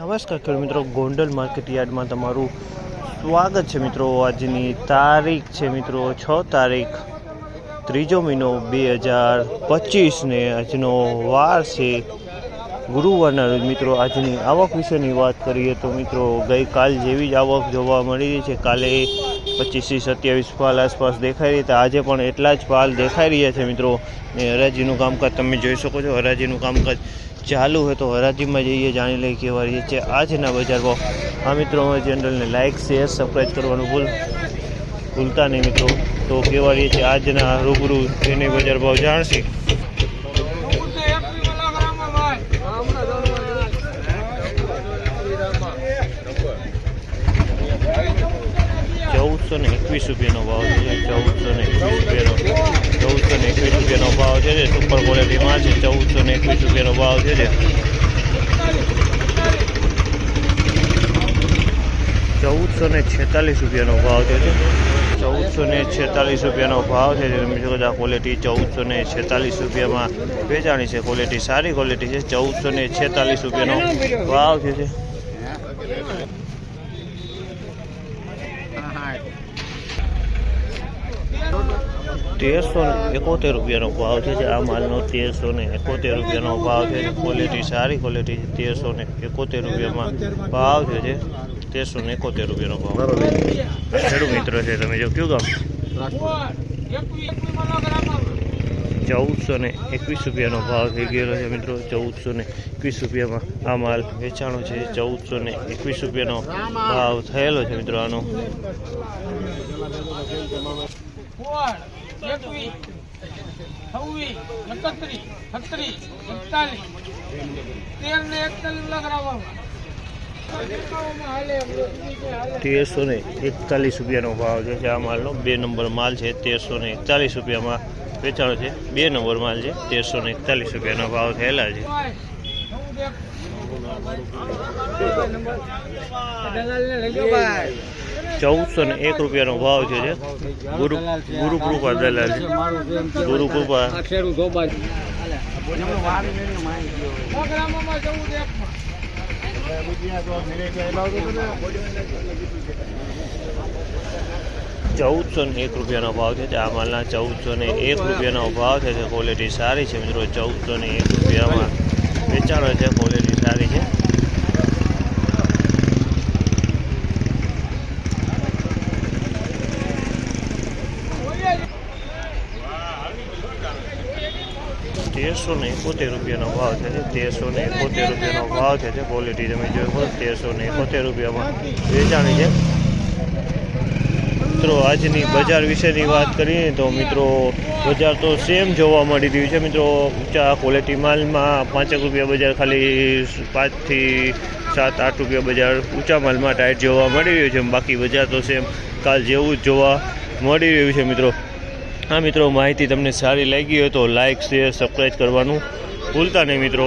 નમસ્કાર ખેડૂત મિત્રો, ગોંડલ માર્કેટ યાર્ડમાં તમારું સ્વાગત છે મિત્રો. આજની તારીખ છે મિત્રો, છ તારીખ, ત્રીજો મહિનો બે હજાર પચીસને આજનો વાર છે. ગુરુવારના રોજ મિત્રો, આજની આવક વિશેની વાત કરીએ તો મિત્રો, ગઈકાલ જેવી જ આવક જોવા મળી રહી છે. કાલે પચીસથી સત્યાવીસ પાલ આસપાસ દેખાઈ રહી હતા આજે પણ એટલા જ પાલ દેખાઈ રહ્યા છે મિત્રો. ને હરાજીનું કામકાજ તમે જોઈ શકો છો. હરાજીનું કામકાજ ચાલુ હોય તો હરાજીમાં જઈએ, જાણી લઈએ કેવા રહીએ છે આજના બજાર ભાવ આ મિત્રો, અમારી ચેનલને લાઇક શેર સબસ્ક્રાઈબ કરવાનું ભૂલ ભૂલતા નહીં મિત્રો. તો કેવા રહીએ છે આજના રૂબરૂ એની બજાર ભાવ જાણશે. ચૌદસો ને એકવીસ રૂપિયાનો ભાવ છે ચૌદસો ને એકવીસ રૂપિયાનો, ચૌદસો ને એકવીસ રૂપિયાનો ભાવ છે જે સુપર ક્વોલિટીમાં છે, ચૌદસો ને એકવીસ રૂપિયાનો ભાવ છે જે. ચૌદસો ને છેતાલીસ રૂપિયાનો ભાવ છે ચૌદસો ને છેતાલીસ રૂપિયાનો ભાવ છે ક્વોલિટી ચૌદસો ને છેતાલીસ રૂપિયામાં વેચાણી છે ક્વોલિટી સારી ક્વોલિટી છે, ચૌદસો ને છેતાલીસ રૂપિયાનો ભાવ છે જે તેરસો ને એકોતેર રૂપિયાનો ભાવ છે જે આ માલનો તેરસો ને એકોતેર રૂપિયાનો ભાવ છે ક્વોલિટી સારી ક્વોલિટી છે. તેરસો ને એકોતેર રૂપિયામાં ભાવ છે જે તેરસો ને એકોતેર રૂપિયાનો ભાવ. ખેડૂત મિત્ર છે તમે જો કયું ગામ? ચૌદસો ને એકવીસ રૂપિયાનો ભાવ થઈ ગયેલો છે મિત્રો. ચૌદસો ને એકવીસ રૂપિયામાં આ માલ વેચાણો છે. ચૌદસો ને એકવીસ રૂપિયાનો ભાવ થયેલો છે મિત્રો આનો. એકવીસ છવ્વીસ એકત્રીસ છત્રીસ એકતાલીસ તેર ને એકતાલીસ લાખ તેરસો ને એકતાલીસ રૂપિયાનો ભાવ છે જે આ માલનો. બે નંબર માલ છે તેરસો ને એકતાલીસ રૂપિયામાં વેચાણો છે. બે નંબર માલ છે તેરસો ને એકતાલીસ રૂપિયાનો ભાવ થયેલા છે. ચૌદસો ને એક રૂપિયાનો ભાવ છે ગુરુ ગુરુ કૃપા દલાલ છે. ગુરુ કૃપા ચૌદસો ને એક રૂપિયાનો ભાવ છે. આ માલના ચૌદસો ને એક રૂપિયાનો ભાવ છે ક્વોલિટી સારી છે મિત્રો. ચૌદસો ને એક રૂપિયામાં વેચાણો છે. ક્વોલિટી સારી છે. તેરસો ને એકોતેર રૂપિયાનો ભાવ છે તેરસો ને એકોતેર રૂપિયાનો ભાવ છે જે ક્વોલિટી તમે જોઈ શકો તેરસો ને એકોતેર રૂપિયામાં વેચાણી છે. મિત્રો, આજની બજાર વિશેની વાત કરીએ તો મિત્રો, બજાર તો સેમ જોવા મળી રહ્યું છે. મિત્રો, ઊંચા ક્વોલિટી માલમાં પાંચેક રૂપિયા બજાર ખાલી પાંચથી સાત, આઠ રૂપિયા બજાર ઊંચા માલમાં ટાઈટ જોવા મળી રહ્યું છે. બાકી બજાર તો સેમ કાલ જેવું જ જોવા મળી રહ્યું છે, મિત્રો. હા મિત્રો, માહિતી તમને સારી લાગી હોય તો લાઇક શેર સબસ્ક્રાઈબ કરવાનું ભૂલતા નહીં મિત્રો.